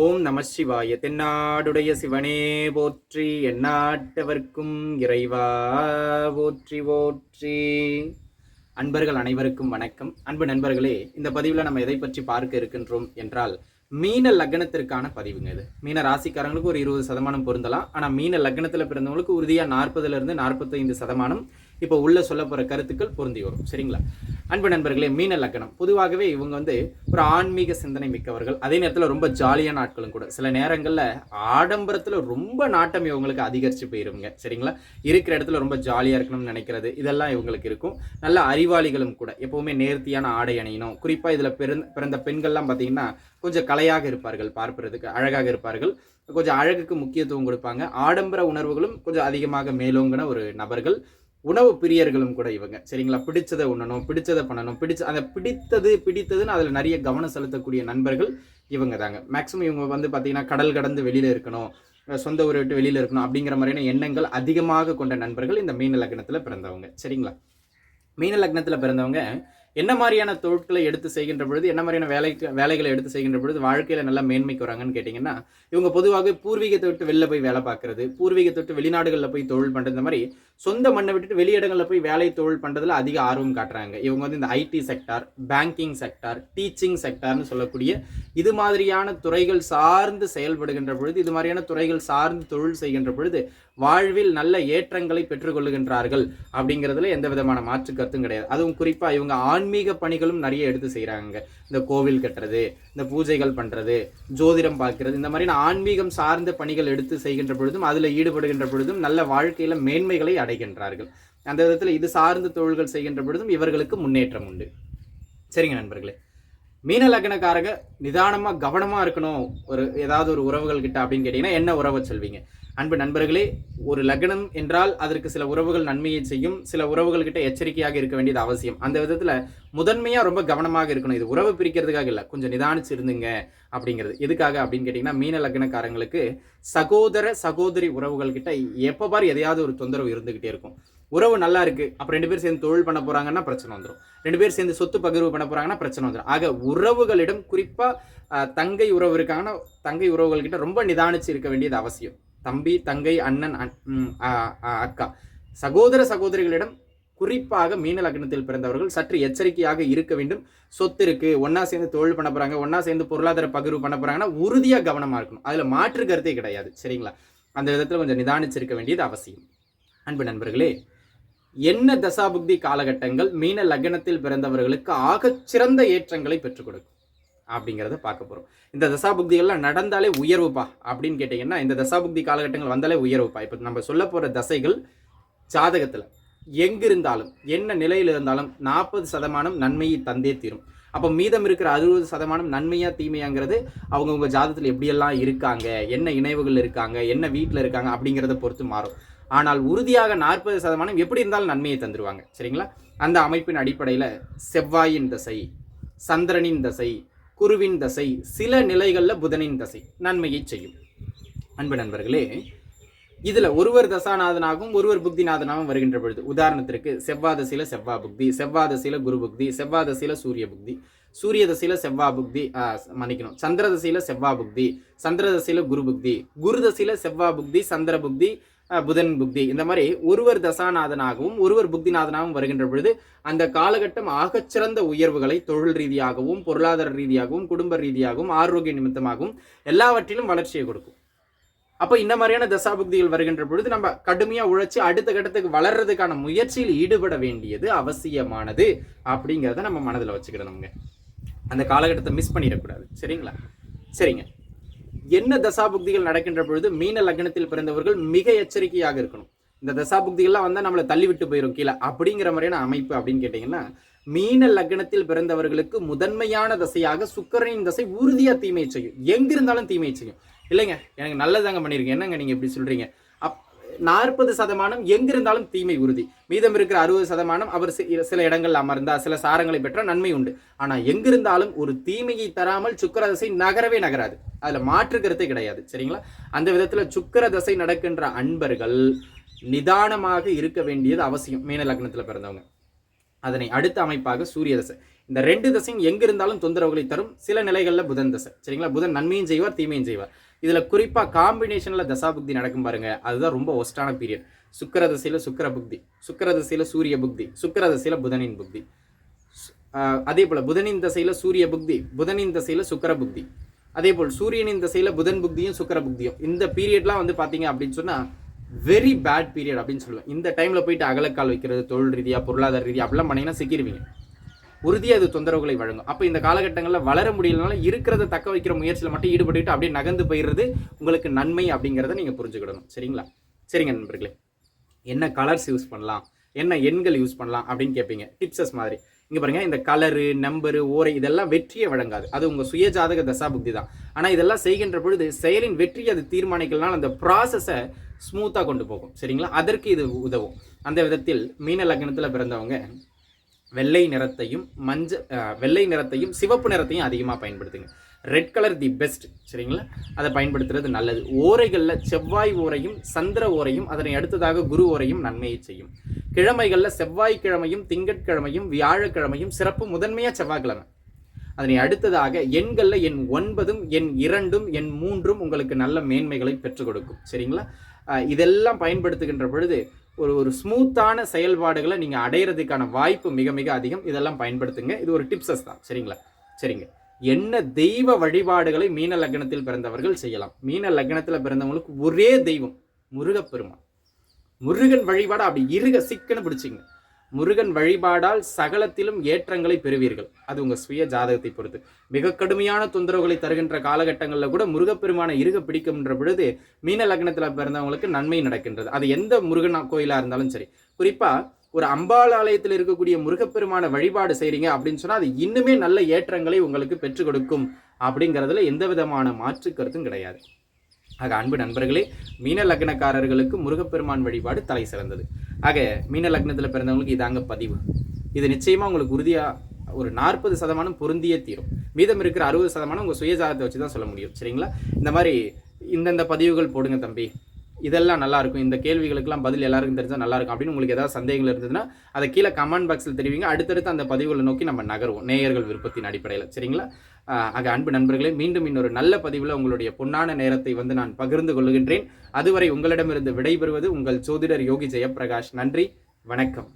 ஓம் நம சிவாய. தென்னாடுடைய சிவனே போற்றி. எந்நாட்டவர்க்கும் இறைவா போற்றி போற்றி. அன்பர்கள் அனைவருக்கும் வணக்கம். அன்பு நண்பர்களே இந்த பதிவில் நம்ம எதை பற்றி பார்க்க இருக்கின்றோம் என்றால் மீன லக்னத்திற்கான பதிவுங்க இது. மீன ராசிக்காரங்களுக்கு ஒரு இருபது சதமானம் பொருந்தலாம். ஆனால் மீன லக்னத்தில் பிறந்தவங்களுக்கு உறுதியாக நாற்பதுலேருந்து நாற்பத்தைந்து சதமானம் இப்போ உள்ள சொல்ல போகிற கருத்துக்கள் பொருந்தி வரும். சரிங்களா? அன்பு நண்பர்களே மீன லக்கணம். பொதுவாகவே இவங்க வந்து ஒரு ஆன்மீக சிந்தனை மிக்கவர்கள். அதே நேரத்தில் ரொம்ப ஜாலியான ஆட்களும் கூட. சில நேரங்களில் ஆடம்பரத்தில் ரொம்ப நாட்டம் இவங்களுக்கு அதிகரித்து போயிருங்க சரிங்களா? இருக்கிற இடத்துல ரொம்ப ஜாலியாக இருக்கணும்னு நினைக்கிறது இதெல்லாம் இவங்களுக்கு இருக்கும். நல்ல அறிவாளிகளும் கூட. எப்பவுமே நேர்த்தியான ஆடை அணியணும். குறிப்பாக இதில் பிறந்த பிறந்த பெண்கள்லாம் பார்த்தீங்கன்னா கொஞ்சம் கலையாக இருப்பார்கள் பார்ப்பதற்கு அழகாக இருப்பார்கள். கொஞ்சம் அழகுக்கு முக்கியத்துவம் கொடுப்பாங்க. ஆடம்பர உணர்வுகளும் கொஞ்சம் அதிகமாக மேலோங்கின ஒரு நபர்கள். உணவு பிரியர்களும் கூட இவங்க. சரிங்களா? பிடிச்சதை உண்ணணும் பிடிச்சதை பண்ணணும் பிடிச்ச அதை பிடித்தது பிடித்ததுன்னு அதில் நிறைய கவனம் செலுத்தக்கூடிய நண்பர்கள் இவங்க தாங்க மேக்ஸிமம் இவங்க வந்து பார்த்தீங்கன்னா கடல் கடந்து வெளியில் இருக்கணும் சொந்த ஊரை விட்டு வெளியில் இருக்கணும் அப்படிங்கிற மாதிரியான எண்ணங்கள் அதிகமாக கொண்ட நண்பர்கள் இந்த மீன லக்னத்தில் பிறந்தவங்க. சரிங்களா? மீன லக்னத்தில் பிறந்தவங்க என்ன மாதிரியான தொழில்களை எடுத்து செய்கின்ற பொழுது என்ன மாதிரியான வேலை வேலைகளை எடுத்து செய்கின்ற பொழுது வாழ்க்கையில் நல்லா மேன்மைக்கு வராங்கன்னு கேட்டிங்கன்னா இவங்க பொதுவாக பூர்வீகத்தை விட்டு வெளில போய் வேலை பார்க்குறது பூர்வீகத்தை விட்டு வெளிநாடுகளில் போய் தொழில் பண்ணுறது இந்த மாதிரி சொந்த மண்ணை விட்டுட்டு வெளியிடங்களில் போய் வேலை தொழில் பண்ணுறதுல அதிக ஆர்வம் காட்டுறாங்க. இவங்க வந்து இந்த IT sector banking sector teaching செக்டார்னு சொல்லக்கூடிய இது மாதிரியான துறைகள் சார்ந்து செயல்படுகின்ற பொழுது இது மாதிரியான துறைகள் சார்ந்து தொழில் செய்கின்ற பொழுது வாழ்வில் நல்ல ஏற்றங்களை பெற்றுக்கொள்ளுகின்றார்கள் அப்படிங்கிறதுல எந்த விதமான மாற்று கருத்தும் கிடையாது. அதுவும் குறிப்பாக இவங்க ஆன்மீக பணிகளும் நிறைய எடுத்து செய்கிறாங்க இந்த கோவில் கட்டுறது இந்த பூஜைகள் பண்ணுறது ஜோதிடம் பார்க்கறது இந்த மாதிரியான ஆன்மீகம் சார்ந்த பணிகள் எடுத்து செய்கின்ற பொழுதும் அதில் ஈடுபடுகின்ற பொழுதும் நல்ல வாழ்க்கையில் மேன்மைகளை அடைகின்றார்கள். அந்த விதத்தில் இது சார்ந்த தொழில்கள் செய்கின்ற பொழுதும் இவர்களுக்கு முன்னேற்றம் உண்டு. சரிங்க நண்பர்களே. மீன லக்னக்காரங்க நிதானமாக கவனமாக இருக்கணும். ஒரு ஏதாவது ஒரு உறவுகள் கிட்ட அப்படின்னு கேட்டிங்கன்னா என்ன உறவை சொல்வீங்க? அன்பு நண்பர்களே ஒரு லக்னம் என்றால் அதற்கு சில உறவுகள் நன்மையை செய்யும் சில உறவுகள் கிட்ட எச்சரிக்கையாக இருக்க வேண்டியது அவசியம். அந்த விதத்தில் முதன்மையாக ரொம்ப கவனமாக இருக்கணும். இது உறவு பிரிக்கிறதுக்காக இல்லை. கொஞ்சம் நிதானிச்சு இருந்துங்க அப்படிங்கிறது. எதுக்காக அப்படின்னு கேட்டிங்கன்னா மீன லக்னக்காரங்களுக்கு சகோதர சகோதரி உறவுகள்கிட்ட எப்போ பார் எதையாவது ஒரு தொந்தரவு இருந்துக்கிட்டே இருக்கும். உறவு நல்லா இருக்கு. அப்போ ரெண்டு பேர் சேர்ந்து தொழில் பண்ண போறாங்கன்னா பிரச்சனை வந்துடும் ரெண்டு பேர் சேர்ந்து சொத்து பகிர்வு பண்ண போறாங்கன்னா பிரச்சனை வந்துடும் ஆக உறவுகளிடம் குறிப்பாக தங்கை உறவு இருக்காங்கன்னா தங்கை உறவுகள்கிட்ட ரொம்ப நிதானிச்சு இருக்க வேண்டியது அவசியம். தம்பி தங்கை அண்ணன் அக்கா. சகோதர சகோதரிகளிடம் குறிப்பாக மீன லக்னத்தில் பிறந்தவர்கள் சற்று எச்சரிக்கையாக இருக்க வேண்டும். சொத்து இருக்கு ஒன்னா சேர்ந்து தொழில் பண்ண போறாங்க ஒன்னா சேர்ந்து பொருளாதார பகிர்வு பண்ண போறாங்கன்னா உறுதியா கவனமா இருக்கணும். அதுல மாற்று கருத்தே கிடையாது சரிங்களா? அந்த விதத்துல கொஞ்சம் நிதானிச்சிருக்க வேண்டியது அவசியம். அன்பு நண்பர்களே என்ன தசாபுக்தி காலகட்டங்கள் மீன லக்னத்தில் பிறந்தவர்களுக்கு ஆகச்சிறந்த ஏற்றங்களை பெற்றுக் கொடுக்கும்? அப்படிங்கிறத பார்க்க போகிறோம் இந்த தசாபுக்திகள்லாம் நடந்தாலே உயர்வுப்பா அப்படின்னு கேட்டிங்கன்னா இந்த தசாபுக்தி காலகட்டங்கள் வந்தாலே உயர்வுப்பா. இப்போ நம்ம சொல்ல போகிற தசைகள் ஜாதகத்தில் எங்கிருந்தாலும் என்ன நிலையில் இருந்தாலும் நாற்பது சதமானம் நன்மையை தந்தே தீரும். அப்போ மீதம் இருக்கிற அறுபது சதமானம் நன்மையா தீமையாங்கிறது அவங்கவுங்க ஜாதகத்தில் எப்படியெல்லாம் இருக்காங்க என்ன இணைவுகள் இருக்காங்க என்ன வீட்டில் இருக்காங்க அப்படிங்கிறத பொறுத்து மாறும். ஆனால் உறுதியாக நாற்பது சதமானம் எப்படி இருந்தாலும் நன்மையை தந்துருவாங்க. சரிங்களா? அந்த அமைப்பின் அடிப்படையில் செவ்வாயின் தசை சந்திரனின் தசை குருவின் தசை சில நிலைகளில் புதனின் தசை நன்மையை செய்யும். அன்பு நண்பர்களே இதில் ஒருவர் தசாநாதனாகவும் ஒருவர் புக்திநாதனாகவும் வருகின்ற பொழுது உதாரணத்திற்கு செவ்வாதசில செவ்வா புக்தி செவ்வாதசில குரு புக்தி செவ்வாதசில சூரிய புக்தி சூரிய தசையில் செவ்வா புக்தி மன்னிக்கணும். சந்திரதசையில் செவ்வா புக்தி சந்திரதசியில குரு புக்தி குரு தசையில் செவ்வா புக்தி சந்திர புக்தி புதன் புக்தி. இந்த மாதிரி ஒருவர் தசாநாதனாகவும் ஒருவர் புக்திநாதனாகவும் வருகின்ற பொழுது அந்த காலகட்டம் ஆகச்சிறந்த உயர்வுகளை தொழில் ரீதியாகவும் பொருளாதார ரீதியாகவும் குடும்ப ரீதியாகவும் ஆரோக்கிய நிமித்தமாகவும் எல்லாவற்றிலும் வளர்ச்சியை கொடுக்கும். அப்போ இந்த மாதிரியான தசா புக்திகள் வருகின்ற பொழுது நம்ம கடுமையாக உழைச்சி அடுத்த கட்டத்துக்கு வளர்றதுக்கான முயற்சியில் ஈடுபட வேண்டியது அவசியமானது அப்படிங்கிறத நம்ம மனதில் வச்சுக்கிடணுங்க அந்த காலகட்டத்தை மிஸ் பண்ணிடக்கூடாது. சரிங்களா? சரிங்க. என்ன தசாபுக்திகள் நடக்கின்ற பொழுது மீன லக்னத்தில் பிறந்தவர்கள் மிக எச்சரிக்கையாக இருக்கணும். இந்த தசாபுக்திகள்லாம் வந்தால் நம்மளை தள்ளி விட்டு போயிடும் கீழே. அப்படிங்கிற மாதிரியான அமைப்பு அப்படின்னு கேட்டிங்கன்னா மீன லக்னத்தில் பிறந்தவர்களுக்கு முதன்மையான தசையாக சுக்கரனின் தசை உறுதியாக தீமை செய்யும். எங்கிருந்தாலும் தீமை செய்யும். இல்லைங்க எனக்கு நல்லதாங்க பண்ணியிருக்கேன் என்னங்க நீங்கள் இப்படி சொல்றீங்க? அப் நாற்பது சதமானம் எங்கிருந்தாலும் தீமை உறுதி. மீதம் இருக்கிற அறுபது சதமானம் அவர் சில இடங்கள் அமர்ந்தா சில சாரங்களை பெற்ற நன்மை உண்டு. ஆனா எங்கிருந்தாலும் ஒரு தீமையை தராமல் சுக்கர தசை நகரவே நகராது. அதுல மாற்று கருத்தே கிடையாது. சரிங்களா? அந்த விதத்துல சுக்கர தசை நடக்கின்ற அன்பர்கள் நிதானமாக இருக்க வேண்டியது அவசியம் மீன லக்னத்துல பிறந்தவங்க. அதனை அடுத்த அமைப்பாக சூரிய தசை. இந்த ரெண்டு தசையும் எங்கிருந்தாலும் தொந்தரவுகளை தரும். சில நிலைகளில் புதன் தசை. சரிங்களா? புதன் நன்மையும் செய்வார் தீமையும் செய்வார். இதில் குறிப்பாக காம்பினேஷனில் தசாபுக்தி நடக்கும் பாருங்க. அதுதான் ரொம்ப ஒஸ்டான பீரியட் சுக்கிர சுக்கர புக்தி சுக்கரதசையில் சூரிய புக்தி சுக்கரதசையில் புதனின் புக்தி. அதே போல் புதனின் தசையில் சூரிய புக்தி புதனின் தசையில் சுக்கர புக்தி. அதே போல் சூரியனின் தசையில் புதன் புக்தியும் சுக்கர புக்தியும். இந்த பீரியட்லாம் வந்து பார்த்தீங்க அப்படின்னு சொன்னால் வெரி பேட் பீரியட் அப்படின்னு சொல்லுவேன். இந்த டைமில் போயிட்டு அகலக்கால் வைக்கிறது தொழில் ரீதியாக பொருளாதார ரீதியாக அப்படிலாம் பண்ணிங்கன்னா சிக்கிருவீங்க. உறுதியாக அது தொந்தரவுகளை வழங்கும். அப்போ இந்த காலகட்டங்களில் வளர முடியலனால இருக்கிறத தக்க வைக்கிற முயற்சியில் மட்டும் ஈடுபட்டுட்டு அப்படியே நகர்ந்து போயிடுறது உங்களுக்கு நன்மை அப்படிங்கிறத நீங்கள் புரிஞ்சுக்கிடணும். சரிங்களா? சரிங்க நண்பர்களே. என்ன கலர்ஸ் யூஸ் பண்ணலாம்? என்ன எண்கள் யூஸ் பண்ணலாம்? அப்படின்னு கேட்பீங்க. டிப்ஸஸ் மாதிரி. இங்கே பாருங்க இந்த கலரு நம்பரு ஓரை இதெல்லாம் வெற்றியை வழங்காது. அது உங்கள் சுயஜாதக தசாபுக்தி தான். ஆனால் இதெல்லாம் செய்கின்ற பொழுது செயலின் வெற்றி அது தீர்மானிக்கலனால் அந்த ப்ராசஸை ஸ்மூத்தாக கொண்டு போகும். சரிங்களா? அதற்கு இது உதவும். அந்த விதத்தில் மீன லக்னத்தில் பிறந்தவங்க வெள்ளை நிறத்தையும் மஞ்சள் வெள்ளை நிறத்தையும் சிவப்பு நிறத்தையும் அதிகமாக பயன்படுத்துங்க. ரெட் கலர் தி பெஸ்ட் சரிங்களா? அதை பயன்படுத்துறது நல்லது. ஓரைகளில் செவ்வாய் ஓரையும் சந்திர ஓரையும் அதனை அடுத்ததாக குரு ஓரையும் நன்மையை செய்யும். கிழமைகளில் செவ்வாய்க்கிழமையும் திங்கட்கிழமையும் வியாழக்கிழமையும் சிறப்பு முதன்மையாக செவ்வாய்க்கிழமை. அதனை அடுத்ததாக எண்களில் எண் ஒன்பதும் எண் இரண்டும் எண் மூன்றும் உங்களுக்கு நல்ல மேன்மைகளை பெற்றுக் கொடுக்கும். சரிங்களா? இதெல்லாம் பயன்படுத்துகின்ற பொழுது ஒரு ஒரு ஸ்மூத்தான செயல்பாடுகளை நீங்கள் அடையிறதுக்கான வாய்ப்பு மிக மிக அதிகம். இதெல்லாம் பயன்படுத்துங்க. இது ஒரு டிப்ஸஸ் தான். சரிங்களா? சரிங்க. என்ன தெய்வ வழிபாடுகளை மீன லக்னத்தில் பிறந்தவர்கள் செய்யலாம். மீன லக்னத்தில் பிறந்தவங்களுக்கு ஒரே தெய்வம் முருகப்பெருமான். முருகன் வழிபாடு? அப்படி இருக சிக்கன்னு பிடிச்சிங்க முருகன் வழிபாடால் சகலத்திலும் ஏற்றங்களை பெறுவீர்கள். அது உங்கள் சுய ஜாதகத்தை பொறுத்து. மிக கடுமையான தொந்தரவுகளை தருகின்ற காலகட்டங்களில் கூட முருகப்பெருமானை இருக பிடிக்கும்ன்ற பொழுது மீன லக்னத்தில் பிறந்தவங்களுக்கு நன்மை நடக்கின்றது. அது எந்த முருகன் கோயிலாக இருந்தாலும் சரி. குறிப்பாக ஒரு அம்பாள் ஆலயத்தில் இருக்கக்கூடிய முருகப்பெருமான வழிபாடு செய்கிறீங்க அப்படின்னு சொன்னால் அது இன்னுமே நல்ல ஏற்றங்களை உங்களுக்கு பெற்றுக் கொடுக்கும். அப்படிங்கிறதுல எந்த விதமான மாற்று கருத்தும் கிடையாது. ஆக அன்பு நண்பர்களே மீன லக்னக்காரர்களுக்கு முருகப்பெருமான் வழிபாடு தலை சிறந்தது. ஆக மீன லக்னத்தில் பிறந்தவங்களுக்கு இதாங்க பதிவு. இது நிச்சயமாக உங்களுக்கு உறுதியாக ஒரு நாற்பது சதமானம் பொருந்தியே தீரும். மீதம் இருக்கிற அறுபது சதமானம் உங்கள் சுயஜாதத்தை வச்சு தான் சொல்ல முடியும். சரிங்களா? இந்த மாதிரி இந்தந்த பதிவுகள் போடுங்க தம்பி. இதெல்லாம் நல்லாயிருக்கும் இந்த கேள்விகளுக்கெல்லாம் பதில் எல்லாருக்கும் தெரிஞ்சால் நல்லாயிருக்கும் அப்படின்னு உங்களுக்கு ஏதாவது சந்தேகங்கள் இருந்ததுன்னா அதை கீழே கமெண்ட் பாக்ஸில் தெரிவிங்க. அடுத்தடுத்து அந்த பதிவுகளை நோக்கி நம்ம நகருவோம். நேயர்கள் விருப்பத்தின் அடிப்படையில். சரிங்களா? ஆக அன்பு நண்பர்களே மீண்டும் இன்னொரு நல்ல பதிவில் உங்களுடைய பொன்னான நேரத்தை வந்து நான் பகிர்ந்து கொள்கின்றேன். அதுவரை உங்களிடமிருந்து விடைபெறுவது உங்கள் ஜோதிடர் யோகி ஜெயப்பிரகாஷ். நன்றி வணக்கம்.